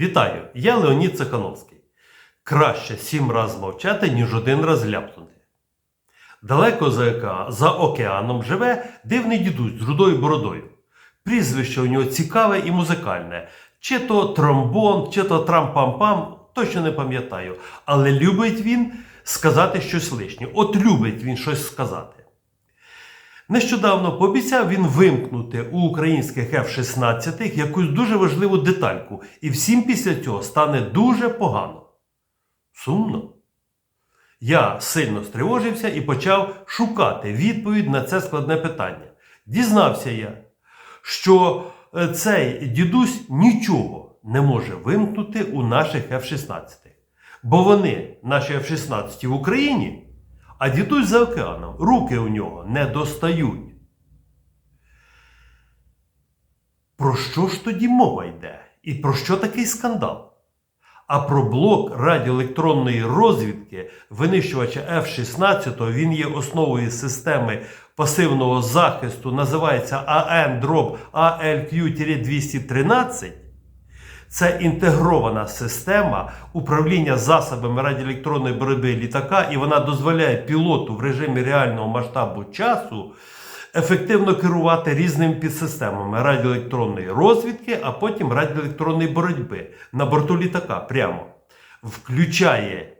Вітаю! Я Леонід Цехановський. Краще сім раз мовчати, ніж один раз ляпнути. Далеко за, ока- за океаном живе дивний дідусь з рудою бородою. Прізвище у нього цікаве і музикальне. Чи то тромбон, чи то трам-пам-пам, точно не пам'ятаю. Але любить він сказати щось лишнє. От любить він щось сказати. Нещодавно пообіцяв він вимкнути у українських F-16 якусь дуже важливу детальку, і всім після цього стане дуже погано. Сумно. Я сильно стривожився і почав шукати відповідь на це складне питання. Дізнався я, що е, цей дідусь нічого не може вимкнути у наших F-16. Бо вони, наші F-16 в Україні, а дідусь за океаном, руки у нього не достають. Про що ж тоді мова йде? І про що такий скандал? А про блок радіоелектронної розвідки винищувача F-16 він є основою системи пасивного захисту, називається AN ALQ-213. Це інтегрована система управління засобами радіоелектронної боротьби літака, і вона дозволяє пілоту в режимі реального масштабу часу ефективно керувати різними підсистемами радіоелектронної розвідки, а потім радіоелектронної боротьби на борту літака прямо включає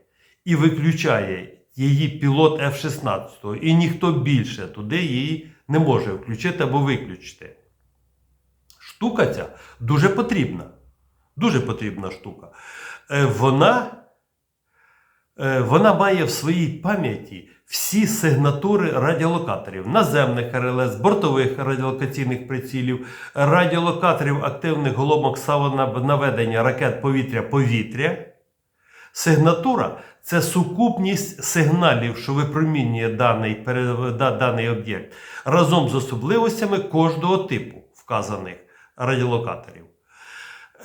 і виключає її пілот F-16, і ніхто більше туди її не може включити або виключити. Штука ця дуже потрібна. Дуже потрібна штука. Е, Вона, е, вона має в своїй пам'яті всі сигнатури радіолокаторів, наземних РЛС, бортових радіолокаційних прицілів, радіолокаторів активних головок наведення ракет повітря-повітря. Сигнатура це сукупність сигналів, що випромінює даний, даний об'єкт, разом з особливостями кожного типу вказаних радіолокаторів.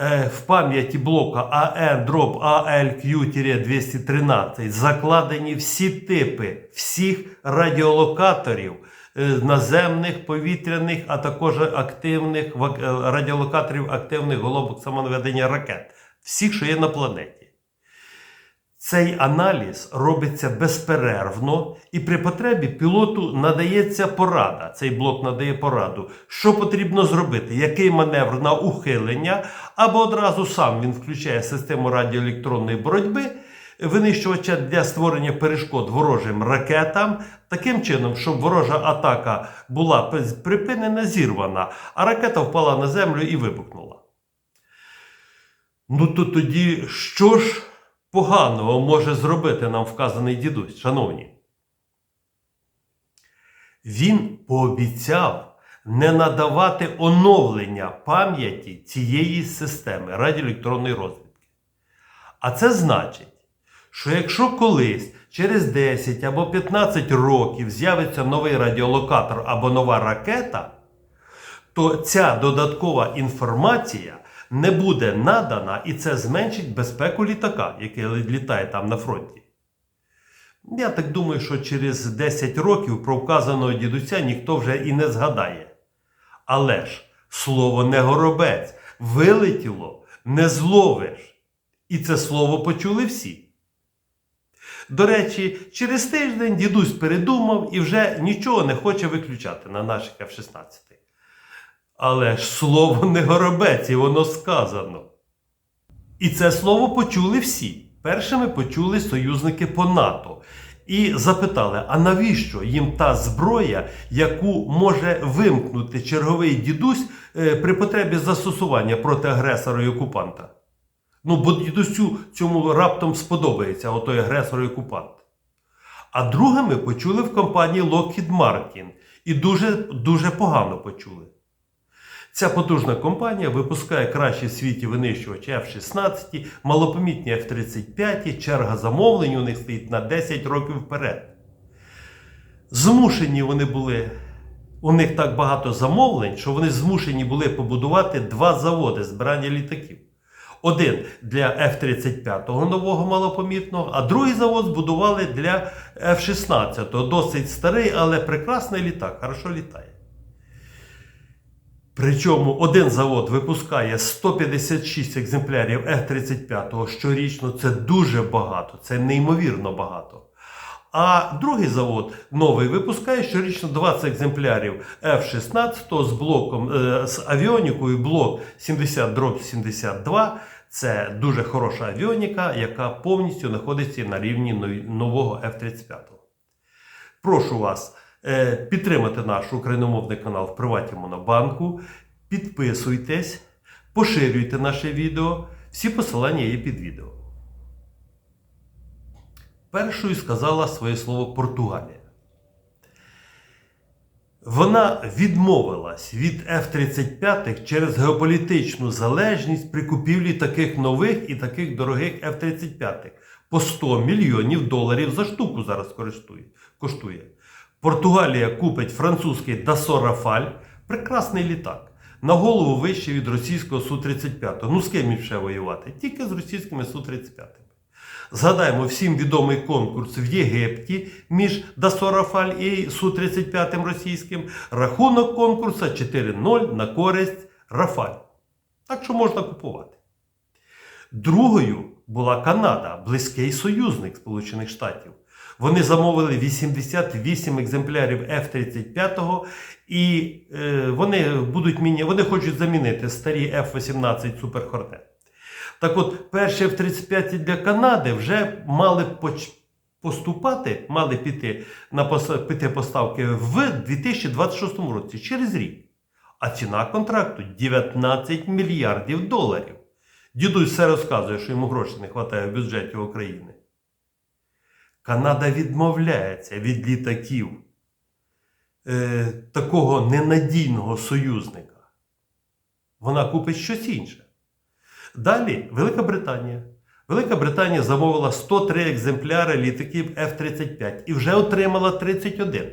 Е, В пам'яті блока AN дроп ALQ-213 закладені всі типи всіх радіолокаторів е, наземних, повітряних, а також активних е, радіолокаторів активних головок самонаведення ракет, всіх, що є на планеті. Цей аналіз робиться безперервно, і при потребі пілоту надається порада. Цей блок надає пораду, що потрібно зробити, який маневр на ухилення, або одразу сам він включає систему радіоелектронної боротьби, винищувача для створення перешкод ворожим ракетам, таким чином, щоб ворожа атака була припинена, зірвана, а ракета впала на землю і вибухнула. Ну то тоді що ж поганого може зробити нам вказаний дідусь, шановні? Він пообіцяв не надавати оновлення пам'яті цієї системи радіоелектронної розвідки. А це значить, що якщо колись через 10 або 15 років з'явиться новий радіолокатор або нова ракета, то ця додаткова інформація не буде надана, і це зменшить безпеку літака, який літає там на фронті. Я так думаю, що через 10 років про вказаного дідуся ніхто вже і не згадає. Але ж слово не горобець, вилетіло, не зловиш. І це слово почули всі. До речі, через тиждень дідусь передумав і вже нічого не хоче виключати на наших F-16. Але ж слово не горобець, і воно сказано. І це слово почули всі. Першими почули союзники по НАТО. І запитали: а навіщо їм та зброя, яку може вимкнути черговий дідусь е, при потребі застосування проти агресора і окупанта? Ну, бо дідусю цьому раптом сподобається отой агресор і окупант. А другими почули в компанії Lockheed Martin. І дуже, дуже погано почули. Ця потужна компанія випускає кращі в світі винищувачі F-16, малопомітні F-35, черга замовлень у них стоїть на 10 років вперед. Змушені вони були, у них так багато замовлень, що вони змушені були побудувати два заводи збирання літаків. Один для F-35 нового малопомітного, а другий завод збудували для F-16. Досить старий, але прекрасний літак, хорошо літає. Причому один завод випускає 156 екземплярів F-35 щорічно. Це дуже багато, це неймовірно багато. А другий завод новий випускає щорічно 20 екземплярів F-16 з блоком е, з авіонікою блок 70 72. Це дуже хороша авіоніка, яка повністю знаходиться на рівні нового F-35. Прошу вас підтримати наш україномовний канал в Приваті Монобанку. Підписуйтесь, поширюйте наше відео. Всі посилання є під відео. Першою сказала своє слово Португалія. Вона відмовилась від F-35 через геополітичну залежність при купівлі таких нових і таких дорогих F-35 по 100 мільйонів доларів за штуку зараз коштує. Португалія купить французький Dassault Rafale, прекрасний літак, на голову вище від російського Су-35. Ну з ким ще воювати? Тільки з російськими Су-35. Згадаємо всім відомий конкурс в Єгипті між Дасорафаль і Су-35 російським. Рахунок конкурсу 4-0 на користь Рафаль. Так що можна купувати. Другою була Канада, близький союзник Сполучених Штатів. Вони замовили 88 екземплярів F-35 і е, вони будуть міня... вони хочуть замінити старі F-18 Super Hornet. Так от, перші F-35 для Канади вже мали поч... поступати, мали піти на пос... піти поставки в 2026 році, через рік. А ціна контракту 19 мільярдів доларів. Дідусь все розказує, що йому грошей не вистачає в бюджеті України. Канада відмовляється від літаків е, такого ненадійного союзника. Вона купить щось інше. Далі Велика Британія. Велика Британія замовила 103 екземпляри літаків F-35 і вже отримала 31.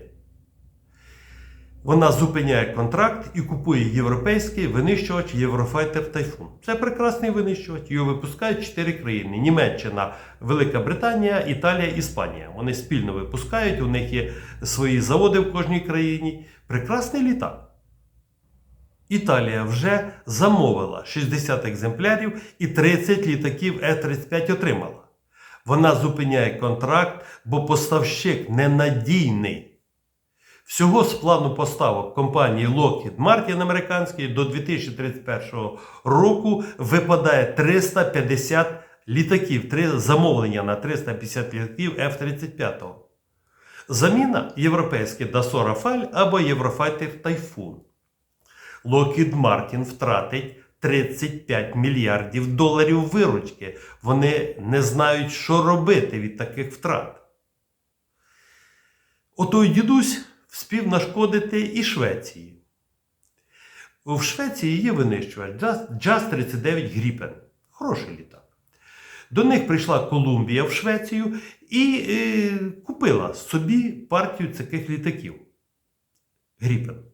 Вона зупиняє контракт і купує європейський винищувач Єврофайтер Тайфун. Це прекрасний винищувач. Його випускають 4 країни: Німеччина, Велика Британія, Італія, Іспанія. Вони спільно випускають, у них є свої заводи в кожній країні. Прекрасний літак. Італія вже замовила 60 екземплярів і 30 літаків Е-35 отримала. Вона зупиняє контракт, бо поставщик ненадійний. Всього з плану поставок компанії Lockheed Martin американської до 2031 року випадає 350 літаків, замовлення на 350 літаків F-35. Заміна європейський Dassault Rafale або Єврофайтер Typhoon. Lockheed Martin втратить 35 мільярдів доларів виручки. Вони не знають, що робити від таких втрат. Отой дідусь вспів нашкодити і Швеції. В Швеції є винищувач Джаз-39 Гріпен. Хороший літак. До них прийшла Колумбія в Швецію і е, купила собі партію таких літаків. Гріпен.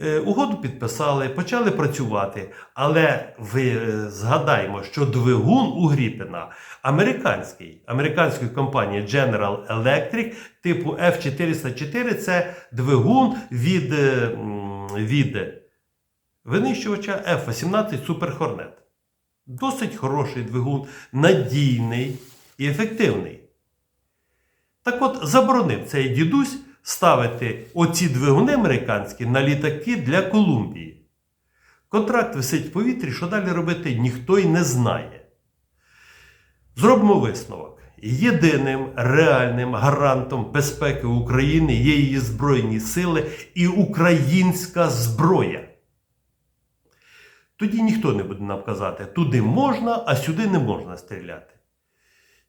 Е, Угоду підписали, почали працювати, але ви е, згадаємо, що двигун у Гріпена американський, американської компанії General Electric типу F404 це двигун від, е, від винищувача F-18 Super Hornet. Досить хороший двигун, надійний і ефективний. Так от заборонив цей дідусь ставити оці двигуни американські на літаки для Колумбії. Контракт висить в повітрі, що далі робити ніхто й не знає. Зробимо висновок. Єдиним реальним гарантом безпеки України є її Збройні сили і українська зброя. Тоді ніхто не буде нам казати, туди можна, а сюди не можна стріляти.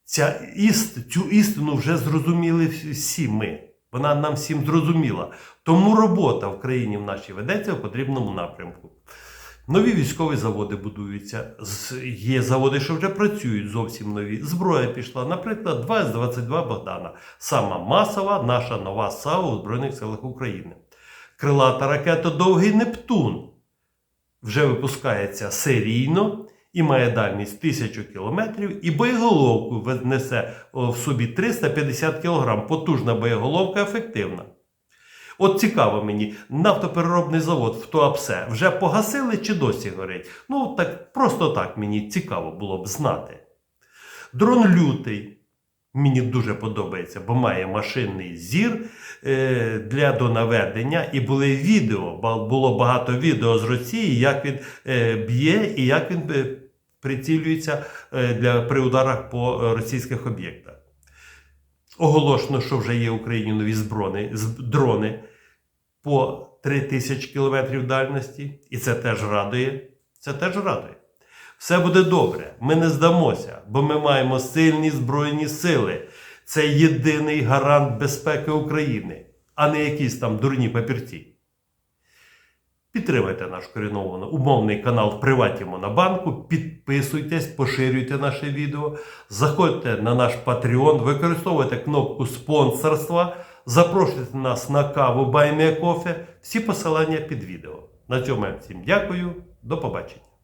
Ця іст, цю істину вже зрозуміли всі ми. Вона нам всім зрозуміла. Тому робота в країні в нашій ведеться в потрібному напрямку. Нові військові заводи будуються. Є заводи, що вже працюють зовсім нові. Зброя пішла, наприклад, 2-22 Богдана. Сама масова наша нова САУ у Збройних силах України. Крилата ракета Довгий Нептун вже випускається серійно і має дальність 1000 кілометрів, і боєголовку несе в собі 350 кг. Потужна боєголовка ефективна. От цікаво мені, нафтопереробний завод в Туапсе вже погасили чи досі горить? Ну, так просто так мені цікаво було б знати. Дрон лютий. Мені дуже подобається, бо має машинний зір е, для донаведення. І були відео, було багато відео з Росії, як він е, б'є і як він прицілюється е, для, при ударах по е, російських об'єктах. Оголошено, що вже є в Україні нові зброни, дрони по 3000 км дальності, і це теж радує. Це теж радує. Все буде добре. Ми не здамося, бо ми маємо сильні збройні сили. Це єдиний гарант безпеки України, а не якісь там дурні папірці. Підтримайте наш корінований умовний канал в Приваті Монобанку, підписуйтесь, поширюйте наше відео, заходьте на наш Patreon, використовуйте кнопку спонсорства, запрошуйте нас на каву Баймія Кофе. Всі посилання під відео. На цьому я всім дякую. До побачення.